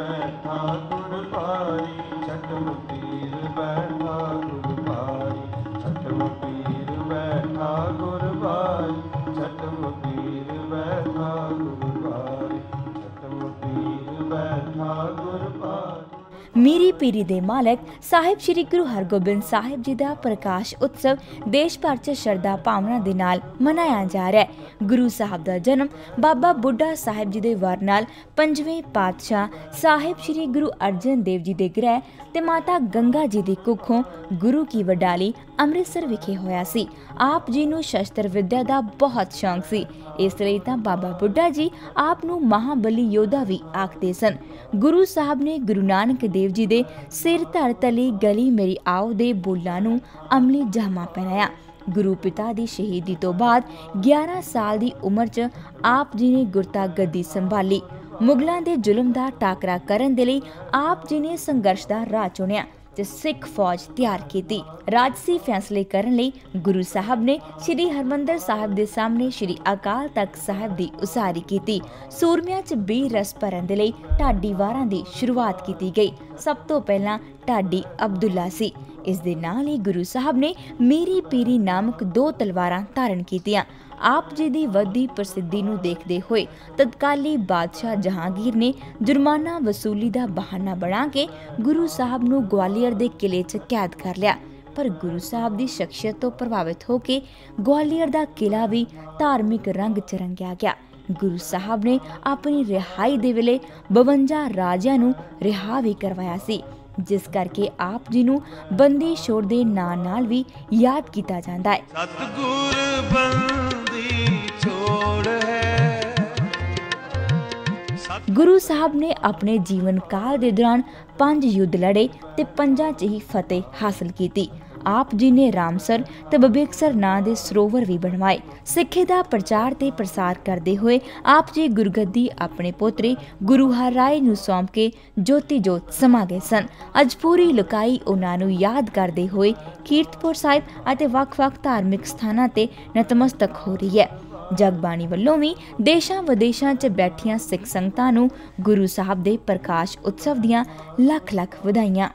ਬੈਠਾ ਗੁਰ ਭਾਰੀ ਛਟਮ ਪੀਰ ਬੈਠਾ ਗੁਰ ਭਾਰੀ ਛਟਮ ਪੀਰ ਬੈਠਾ ਗੁਰ ਭਾਰੀ ਛਟਮ ਪੀਰ ਬੈਠਾ ਗੁਰ ਭਾਰੀ ਛਟਮ ਪੀਰ ਬੈਠਾ ਮੀਰੀ ਪੀਰੀ ਦੇ ਮਾਲਕ ਸਾਹਿਬ ਸ੍ਰੀ ਗੁਰੂ ਹਰਗੋਬਿੰਦ ਸਾਹਿਬ ਜੀ ਦਾ ਪ੍ਰਕਾਸ਼ ਉਤਸਵ ਦੇਸ਼ ਭਰ 'ਚ ਸ਼ਰਧਾ ਭਾਵਨਾ ਦੇ ਨਾਲ ਮਨਾਇਆ ਜਾ ਰਿਹਾ ਹੈ। ਗੁਰੂ ਸਾਹਿਬ ਦਾ ਜਨਮ ਬਾਬਾ ਬੁੱਢਾ ਸਾਹਿਬ ਜੀ ਦੇ ਵਰ ਨਾਲ ਪੰਜਵੇਂ ਪਾਤਸ਼ਾਹ ਸਾਹਿਬ ਸ੍ਰੀ ਗੁਰੂ ਅਰਜਨ ਦੇਵ ਜੀ ਦੇ ਗ੍ਰਹਿ ਤੇ ਮਾਤਾ ਗੰਗਾ ਜੀ ਦੀ ਕੁੱਖੋਂ ਗੁਰੂ ਕੀ ਵਡਾਲੀ ਅੰਮ੍ਰਿਤਸਰ ਵਿਖੇ ਹੋਇਆ ਸੀ। ਆਪ ਜੀ ਨੂੰ ਸ਼ਸਤਰ ਵਿੱਦਿਆ ਦਾ ਬਹੁਤ ਸ਼ੌਂਕ ਸੀ। ਇਸ ਲਈ ਤਾਂ ਬਾਬਾ ਬੁੱਢਾ ਜੀ ਆਪ ਨੂੰ ਮਹਾਬਲੀ ਯੋਧਾ ਵੀ ਆਖਦੇ ਸਨ। ਗੁਰੂ ਸਾਹਿਬ ਨੇ ਗੁਰੂ ਨਾਨਕ ਦੇਵ ਜੀ ਦੇ ਸਿਰ ਧਰ ਤਲੀ ਗਲੀ ਮੇਰੀ ਆਓ ਦੇ ਬੋਲਾਂ ਨੂੰ ਅਮਲੀ ਜਾਮਾ ਪਹਿਨਾਇਆ ਗੁਰੂ ਪਿਤਾ ਦੀ ਸ਼ਹੀਦੀ ਤੋਂ ਬਾਅਦ 11 ਸਾਲ ਦੀ ਉਮਰ 'ਚ ਆਪ ਜੀ ਨੇ ਗੁਰਤਾ ਗੱਦੀ ਸੰਭਾਲੀ। ਮੁਗਲਾਂ ਦੇ ਜ਼ੁਲਮ ਦਾ ਟਾਕਰਾ ਕਰਨ ਦੇ ਲਈ ਆਪ ਜੀ ਨੇ ਸੰਘਰਸ਼ ਦਾ ਰਾਹ ਚੁਣਿਆ। ਤੇ ਸਿੱਖ ਫੌਜ ਤਿਆਰ ਕੀਤੀ। ਰਾਜਸੀ ਫੈਸਲੇ ਕਰਨ ਲਈ ਗੁਰੂ ਸਾਹਿਬ ਨੇ ਸ੍ਰੀ ਹਰਮੰਦਰ ਸਾਹਿਬ ਦੇ ਸਾਹਮਣੇ ਸ੍ਰੀ ਅਕਾਲ ਤਖਤ ਸਾਹਿਬ ਦੀ ਉਸਾਰੀ ਕੀਤੀ। ਸੂਰਮਿਆਂ 'ਚ ਬੀ ਰਸ ਭਰਨ ਦੇ ਲਈ ਢਾਡੀ ਵਾਰਾਂ ਦੀ ਸ਼ੁਰੂਆਤ ਕੀਤੀ ਗਈ। ਸਭ ਤੋਂ ਪਹਿਲਾਂ ਢਾਡੀ ਅਬਦੁੱਲਾ ਸੀ। ਇਸ ਦੇ ਨਾਲ ਹੀ ਗੁਰੂ ਸਾਹਿਬ ਨੇ ਮੇਰੀ ਪੀਰੀ ਨਾਮਕ ਦੋ ਤਲਵਾਰਾਂ ਧਾਰਨ ਕੀਤੀਆਂ। ਆਪ ਜੀ ਦੀ ਵੱਧਦੀ ਪ੍ਰਸਿੱਧੀ ਨੂੰ ਦੇਖਦੇ ਹੋਏ ਤਤਕਾਲੀ ਬਾਦਸ਼ਾਹ ਜਹਾਂਗੀਰ ਨੇ ਜੁਰਮਾਨਾ ਵਸੂਲੀ ਦਾ ਬਹਾਨਾ ਬਣਾ ਕੇ ਗੁਰੂ ਸਾਹਿਬ ਨੂੰ ਗਵਾਲੀਅਰ ਦੇ ਕਿਲੇ 'ਚ ਕੈਦ ਕਰ ਲਿਆ। ਪਰ ਗੁਰੂ ਸਾਹਿਬ ਦੀ ਸ਼ਖਸੀਅਤ ਤੋਂ ਪ੍ਰਭਾਵਿਤ ਹੋ ਕੇ ਗਵਾਲੀਅਰ ਦਾ ਕਿਲਾ ਵੀ ਧਾਰਮਿਕ ਰੰਗ 'ਚ ਰੰਗਿਆ ਗਿਆ। ਗੁਰੂ ਸਾਹਿਬ ਨੇ ਆਪਣੀ ਰਿਹਾਈ ਦੇ ਵੇਲੇ 52 ਰਾਜਿਆਂ ਨੂੰ ਰਿਹਾ ਵੀ ਕਰਵਾਇਆ ਸੀ। ਜਿਸ ਕਰਕੇ ਆਪ ਜੀ ਨੂੰ ਬੰਦੀ ਛੋੜ ਦੇ ਨਾਂ ਨਾਲ ਵੀ ਯਾਦ ਕੀਤਾ ਜਾਂਦਾ ਹੈ। ਸਤਗੁਰ ਬੰਦੀ ਛੋੜ ਹੈ। ਗੁਰੂ ਸਾਹਿਬ ਨੇ ਆਪਣੇ ਜੀਵਨ ਕਾਲ ਦੇ ਦੌਰਾਨ ਪੰਜ ਯੁੱਧ ਲੜੇ ਤੇ ਪੰਜਾਂ 'ਚ ਹੀ ਫਤਿਹ ਹਾਸਲ ਕੀਤੀ। ਆਪ ਜੀ ਨੇ ਰਾਮਸਰ ਤੇ ਬਬੇਕਸਰ ਨਾਂ ਦੇ ਸਰੋਵਰ ਵੀ ਬਣਵਾਏ। ਸਿੱਖੀ ਦਾ ਪ੍ਰਚਾਰ ਤੇ ਪ੍ਰਸਾਰ ਕਰਦੇ ਹੋਏ ਆਪ ਜੀ ਗੁਰਗੱਦੀ ਆਪਣੇ ਪੋਤਰੇ ਗੁਰੂ ਹਰਿਰਾਏ ਨੂੰ ਸੌਂਪ ਕੇ ਜੋਤੀ ਜੋਤ ਸਮਾ ਗਏ ਸਨ। ਅੱਜ ਪੂਰੀ ਲੁਕਾਈ ਉਹਨਾਂ ਨੂੰ ਯਾਦ ਕਰਦੇ ਹੋਏ ਕੀਰਤਪੁਰ ਸਾਹਿਬ ਅਤੇ ਵੱਖ-ਵੱਖ ਧਾਰਮਿਕ ਸਥਾਨਾਂ ਤੇ ਨਤਮਸਤਕ ਹੋ ਰਹੀ ਹੈ। ਜਗਬਾਣੀ ਵੱਲੋਂ ਵੀ ਦੇਸ਼ਾਂ ਵਿਦੇਸ਼ਾਂ 'ਚ ਬੈਠੀਆਂ ਸਿੱਖ ਸੰਗਤਾਂ ਨੂੰ ਗੁਰੂ ਸਾਹਿਬ ਦੇ ਪ੍ਰਕਾਸ਼ ਉਤਸਵ ਦੀਆਂ ਲੱਖ ਲੱਖ ਵਧਾਈਆਂ।